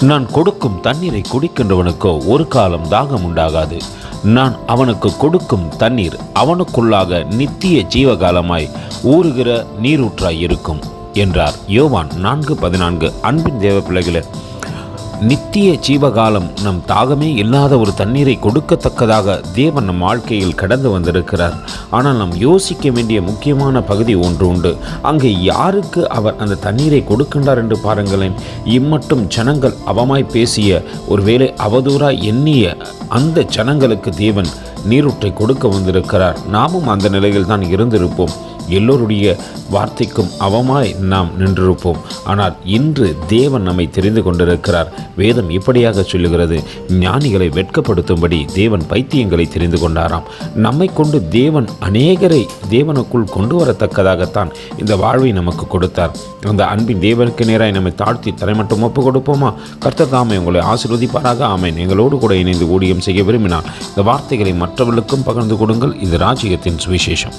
நான் கொடுக்கும் தண்ணீரை குடிக்கின்றவனுக்கோ ஒரு காலம் தாகம் உண்டாகாது. நான் அவனுக்கு கொடுக்கும் தண்ணீர் அவனுக்குள்ளாக நித்திய ஜீவகாலமாய் ஊறுகிற நீரூற்றாய் இருக்கும் என்றார். யோவான் நான்கு பதினான்கு அன்பின் தேவ பிள்ளைகளே நித்திய ஜீவகாலம் நம் தாகமே இல்லாத ஒரு தண்ணீரை கொடுக்கத்தக்கதாக தேவன் நம் வாழ்க்கையில் கடந்து வந்திருக்கிறார். ஆனால் நாம் யோசிக்க வேண்டிய முக்கியமான பகுதி ஒன்று உண்டு. அங்கே யாருக்கு அவர் அந்த தண்ணீரை கொடுக்கின்றார் என்று பாருங்களேன். இம்மட்டும் ஜனங்கள் அவமாய் பேசிய ஒருவேளை அவதூறாய் எண்ணிய அந்த ஜனங்களுக்கு தேவன் நீரூற்றை கொடுக்க வந்திருக்கிறார். நாமும் அந்த நிலையில் தான் இருந்திருப்போம். எல்லோருடைய வார்த்தைக்கும் அவமாய் நாம் நின்றிருப்போம். ஆனால் இன்று தேவன் நம்மை தெரிந்து கொண்டிருக்கிறார். வேதம் இப்படியாக சொல்லுகிறது. ஞானிகளை வெட்கப்படுத்தும்படி தேவன் பைத்தியங்களை தெரிந்து கொண்டாராம். நம்மை கொண்டு தேவன் அநேகரை தேவனுக்குள் கொண்டு வரத்தக்கதாகத்தான் இந்த வாழ்வை நமக்கு கொடுத்தார். அந்த அன்பின் தேவனுக்கு நேராய் நம்மை தாழ்த்தி தலை மட்டும் ஒப்பு கொடுப்போமா? கர்த்தர் தாமே உங்களை ஆசிர்வதிப்பாராக. ஆமேன். எங்களோடு கூட இணைந்து ஊழியம் செய்ய விரும்பினால் இந்த வார்த்தைகளை மற்றவர்களுக்கும் பகிர்ந்து கொடுங்கள். இது ராஜ்யத்தின் சுவிசேஷம்.